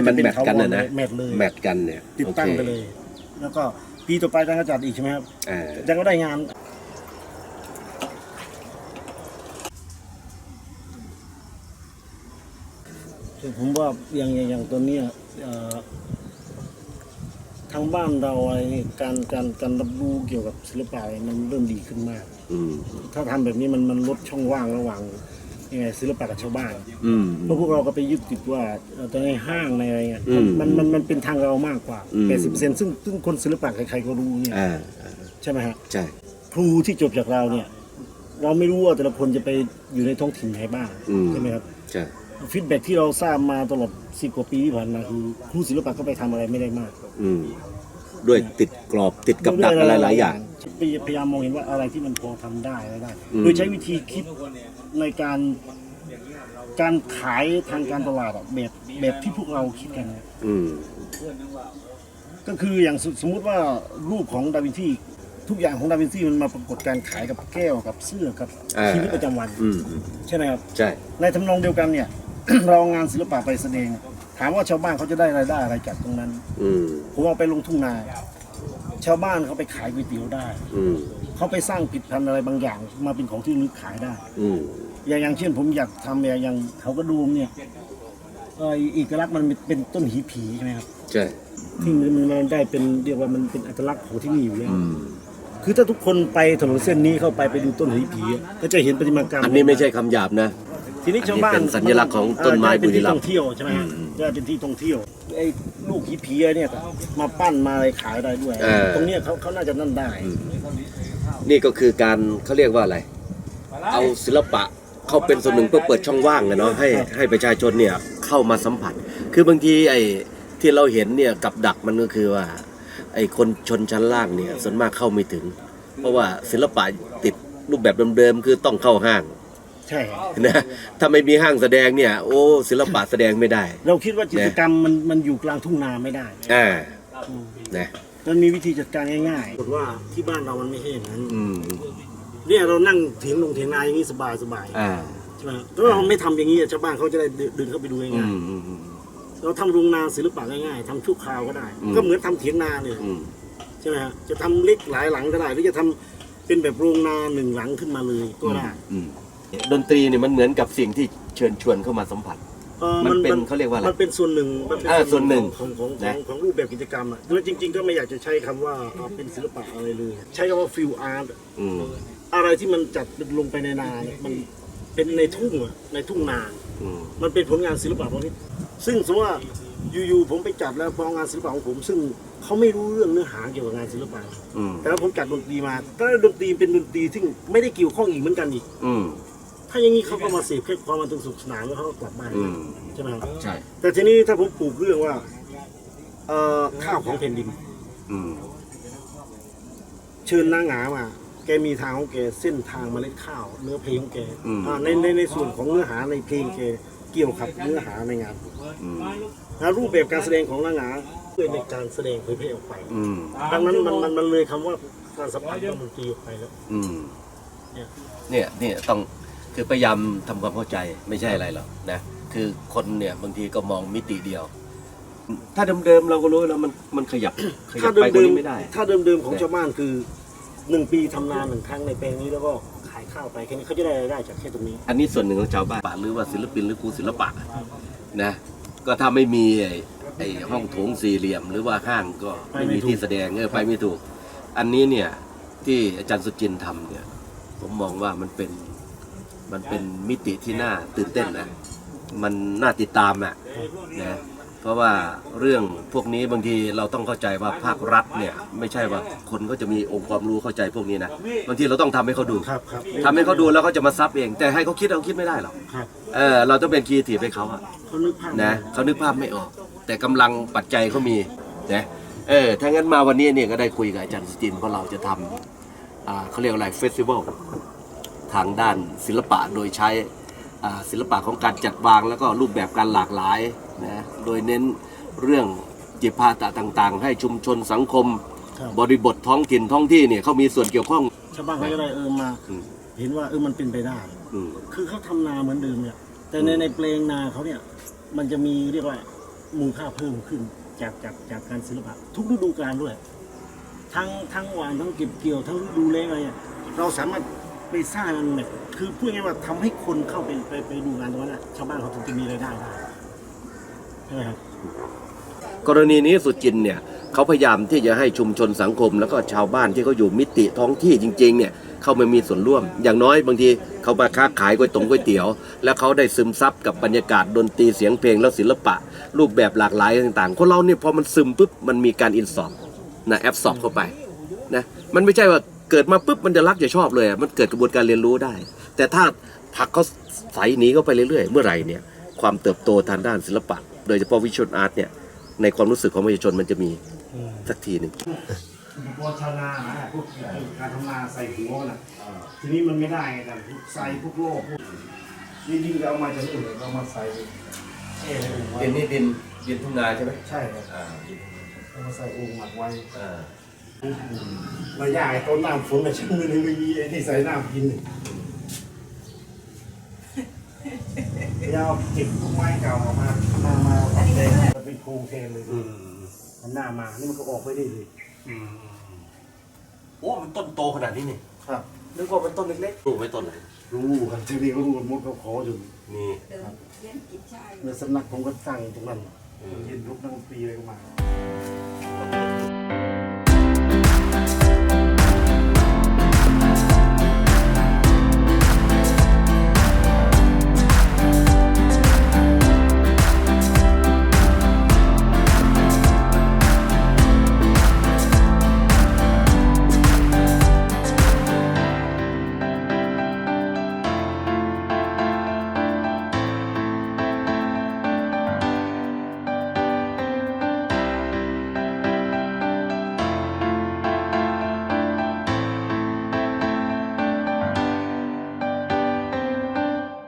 อ่าให้มันแมทกันนะนะแมทเลยแมทกันเนี่ยติดตั้งโอคไปเลย แล้วก็ปีต่อไปอาจารย์ก็จัดอีกใช่ไหมครับอ่าอาจารย์ก็ได้งานคือผมว่าอย่างอย่างอย่างตัวเนี้ยเอ่อทางบ้านเราอะไรนี่การการการรับรู้เกี่ยวกับศิลปะอะไรมันเริ่มดีขึ้นมากอืมถ้าทำแบบนี้มันมันลดช่องว่างระหว่าง ยังไงศิลปะกับชาวบ้านอืม เพราะพวกเราก็ไปยึดติดว่าเอ่อแต่ในห้างในอะไรเงี้ยอืมมันมันมันเป็นทางเรามากกว่าอืม แปดสิบเปอร์เซ็นต์ซึ่งซึ่งคนศิลปะใครๆก็รู้เนี่ยอ่าใช่ไหมฮะ ใช่ ครูที่จบจากเราเนี่ย เราไม่รู้ว่าแต่ละคนจะไปอยู่ในท้องถิ่นไหนบ้างอืม ใช่ไหมครับใช่ ฟีดแบ็ที่เราทราบมาตลอดสิบกว่าปีที่ผ่านมาคือครูศิลปะก็ไปทำอะไรไม่ได้มากอืม ด้วยติดกรอบติดกับดักอะไรหลายอย่าง พยายามมองเห็นว่าอะไรที่มันพอทำได้อะไรได้อืมโดยใช้วิธีคิดในการการขายทางการตลาดอะแบบแบบที่พวกเราคิดกันนะอืม ก็คืออย่างสสมมุติว่ารูปของดาวินชีทุกอย่างของดาวินชีมันมาปรากฏการขายกับแก้วกับเสื้อกับอ่า ชีวิตประจำวัน อืมอืมใช่ไหมครับ ใช่ ในทำนองเดียวกันเนี่ย เราเอางานศิลปะไปแสดง ถามว่าชาวบ้านเขาจะได้รายได้อะไรจากตรงนั้น อืม ผมเอาไปลงทุ่งนา ชาวบ้านเขาไปขายก๋วยเตี๋ยวได้ อืมเขาไปสร้างผลิดพันธุ์อะไรบางอย่าง มาเป็นของที่ระลึกขายได้ อืมอย่างอย่างเช่นผมอยากทำเนี่ยอย่างเขากระดูมเนี่ยเอ่อเอกลักษณ์มันเป็นต้นหีผีใช่ไหมครับ ใช่ที่มันมันได้เป็นเรียกว่ามันเป็นอัตลักษณ์ของที่นี่อยู่แล้วอืมคือถ้าทุกคนไปถนนเส้นนี้เข้าไปไปดูต้นหีผีอะก็จะเห็นประติมากรรมอันนี้ไม่ใช่คำหยาบนะ ทีนี้ชาวบ้านอันนี้เป็นสัญลักษณ์ของต้นไม้อ่าจะเป็นที่บุรีรัมย์ท่องเที่ยวใช่ไหมฮะอืมจะเป็นที่ท่องเที่ยวไอ้ลูกหีผีเนี่ยมาปั้นมาอะไรขายได้ด้วย เออ ตรงเนี้ยเขาเขาน่าจะนั่นได้ นี่ก็คือการเขาเรียกว่าอะไร เอาศิลปะเข้าเป็นส่วนหนึ่งเพื่อเปิดช่องว่างอะเนาะให้ให้ประชาชนเนี่ยเข้ามาสัมผัส คือบางทีไอ้ที่เราเห็นเนี่ยกับดักมันก็คือว่า ไอ้คนชนชั้นล่างเนี่ยส่วนมากเข้าไม่ถึง เพราะว่าศิลปะติดรูปแบบเดิมๆคือต้องเข้าห้าง ใช่นะถ้าไม่มีห้างแสดงเนี่ย โอ้ ศิลปะแสดงไม่ได้ เราคิดว่ากิจกรรมมันมันอยู่กลางทุ่งนาไม่ได้อ่าอืมนะมันมีวิธีจัดการง่ายๆบอกว่าที่บ้านเรามันไม่ใช่อย่างนั้นอืมเนี่ยเรานั่งเถียงลงเถียงนาอย่างนี้สบายสบายอ่าใช่ไหมถ้าเราไม่ทำอย่างนี้ชาวบ้านเขาจะได้เดินเข้าไปดูอืง่ายมอืมอืมๆเราทำโรงนาศิลปะง่ายๆทำชั่วคราวก็ได้อืมก็เหมือนทำเถียงนาเนี่ยอืมใช่ไหมฮะจะทำเล็กหลายหลังก็ได้หรือจะทำเป็นแบบโรงนาหนึ่งหลังขึ้นมาเลยก็ได้อืม ดนตรีเนี่ยมันเหมือนกับสิ่งที่เชิญชวนเข้ามาสัมผัสเอ่อมันเป็นเขาเรียกว่าอะไรมันเป็นส่วนหนึ่งมันเป็นอ่าส่วนหนึ่งของของขอนะงของรูปแบบกิจกรรมอะแล้วจริง ๆ ก็ไม่อยากจะใช้คำว่าเอาเป็นศิลปะอะไรเลย ใช้คำว่าฟิลอาร์ตอืมอะไรที่มันจัดลงไปในนาเนี่ยมันเป็นในทุ่งอะในทุ่งนา อืมมันเป็นผลงานศิลปะประเภทซึ่งสมมติว่าอยู่ๆผมไปจัดแล้วพองานศิลปะของผม ซึ่งเขาไม่รู้เรื่องเนื้อหาเกี่ยวกับงานศิลปะ อืมแต่ว่าผมจัดดนตรีมาก็ดนตรีเป็นดนตรีที่ไม่ได้เกี่ยวข้องอีกเหมือนกันอีก อืม ถ้าอย่างนี้เขาก็มาเสพแค่ความบันเทิงสนุกสนานแล้วเขาก็กลับบ้านอืมใช่ไหมครับใช่ แต่ทีนี้ถ้าผมปลูกเรื่องว่าเอ่อข้าวของแผ่นดิน อืม เชิญนางหงามา แกมีทางของแกเส้นทางเมล็ดข้าวเนื้อเพลงของแกอืม อ่าในในในส่วนของเนื้อหาในเพลงแกเกี่ยวกับเนื้อหาในงานอืมนะรูปแบบการแสดงของนางหงาเพื่อในการแสดงเผยแพร่ออกไป อืมดังนั้นมันมันมันเลยคำว่าการสัมผัสกับดนตรีออกไปแล้ว อืมเนี่ยเนี่ยเนี่ยต้อง คือพยายามทำความเข้าใจไม่ใช่อะไรหรอกนะคือคนเนี่ยบางทีก็มองมิติเดียว ถ้าเดิมๆเราก็รู้แล้วมันมันขยับขยัถ้าบเดิไปมกว่าเดิมนี้ไม่ได้ ถ้าเดิมเดิมๆของชาวบ้านคือหนึ่งปีทำนาหนึ่งครั้งในแปลงนี้แล้วก็ขายข้าวไปแค่นี้เขาจะได้รายได้จากแค่ตรงนี้ อันนี้ส่วนหนึ่งของชาวบ้านหรือว่าศิลปินหรือครูศิลปะนะก็ถ้าไม่มีไอ้ไอ้ห้องโถงสี่เหลี่ยม หรือว่าห้างก็ไม่มีที่แสดงเออไปไม่ถูก อันนี้เนี่ยที่อาจารย์สุจินทร์ทำเนี่ย ผมมองว่ามันเป็น มันเป็นมิติที่น่าตื่นเต้นนะมันน่าติดตามอะนะเพราะว่าเรื่องพวกนี้บางทีเราต้องเข้าใจว่าภาครัฐเนี่ยไม่ใช่ว่าคนก็จะมีองค์ความรู้เข้าใจพวกนี้นะบางทีเราต้องทำให้เขาดูครับครับทำให้เขาดูแล้วเขาจะมาซับเอง แต่ให้เขาคิดเขาคิดไม่ได้หรอกครับเออเราต้องเป็นครีเอทีฟให้เขาอะเขานึกภาพนะเขานึกภาพไม่ออก แต่กำลังปัจจัยเขามีนะเออถ้างั้นมาวันนี้เนี่ยก็ได้คุยกับอาจารย์สจินเพราะเราจะทำอ่าเขาเรียกอะไรเฟสติวัล ทางด้านศิลปะโดยใช้อ่าศิลปะของการจัดวางแล้วก็รูปแบบการหลากหลายนะโดยเน้นเรื่องจิปาตะต่างๆ ให้ชุมชนสังคมครับบริบทท้องถิ่นท้องที่เนี่ยเขามีส่วนเกี่ยวข้องชาวบ้านเขาจะได้เออมาอืมเห็นว่าเออมันเป็นไปได้อืมคือเขาทำนาเหมือนเดิมเนี่ย แต่ในในแปลงนาเขาเนี่ยมันจะมีเรียกว่ามูลค่าเพิ่มขึ้นจากจากจากการศิลปะ ทุกฤดูกาลด้วย ทั้งทั้งหวานทั้งเก็บเกี่ยวทั้งฤดูแล้งอะไรเนี่ยเราสามารถ ไปสร้างมันแบบคือพูดง่ายๆว่าทำให้คนเข้าไปไปไปดูงานตรงนั้นนะชาวบ้านเขาถึงจะมีรายได้ได้ใช่ไหมครับ กรณีนี้สุจินเนี่ยเขาพยายามที่จะให้ชุมชนสังคม แล้วก็ชาวบ้านที่เขาอยู่มิติท้องที่จริงๆเนี่ยเข้ามามีส่วนร่วม อย่างน้อยบางทีเขามาค้าขายก๋วยตงก๋วยเตี๋ยว แล้วเขาได้ซึมซับกับบรรยากาศดนตรีเสียงเพลงและศิลปะ รูปแบบหลากหลายต่างๆคนเราเนี่ยพอมันซึมปุ๊บมันมีการอินสอบนะแอปสอบเข้าไปนะมันไม่ใช่ว่า เกิดมาปุ๊บมันจะรักจะชอบเลยอะมันเกิดกระบวนการเรียนรู้ได้ แต่ถ้าผลักเขาใสหนีเข้าไปเรื่อยๆ เมื่อไหร่เนี่ยความเติบโตทางด้านศิลปะ โดยเฉพาะวิชวลอาร์ตเนี่ยในความรู้สึกของประชาชนมันจะมีสักทีหนึ่งอุปกรณ์ชาวนานะพวกการทำนาใส่หัวมันอะทีนี้มันไม่ได้ไงกันใส่พวกโลกพวกนี่ดินเราเอามาจากนี่เลยเรามาใส่เอ๊ะในโอ่งไว้ดินนี่ดินดินทุ่งนาใช่ไหมใช่ครับอ่าเอามาใส่โอ่งหมักไว้อ่า มายากไอ้ต้นน้ำฝนกับชิ้นมือนึงไม่มีไอ้ที่ใส่น้ำกินพยายามเก็บพวกไม้เก่าออกมามามาตัดแดงจะเป็นโครงแทนเลยมันหน้ามานี่มันก็ออกไปได้เลยโอ้มันต้นโตขนาดนี้นี่ครับนึกว่าเป็นต้นเล็กปลูกไว้ต้นไหนๆรู้ครับที่นี่เขารู้หมดเขาขออยู่นี่ เดินเล่นกินชาย ในสำนักผมก็ตั้งตรงนั้นเย็นรุกนักดนตรีอะไรก็มา love.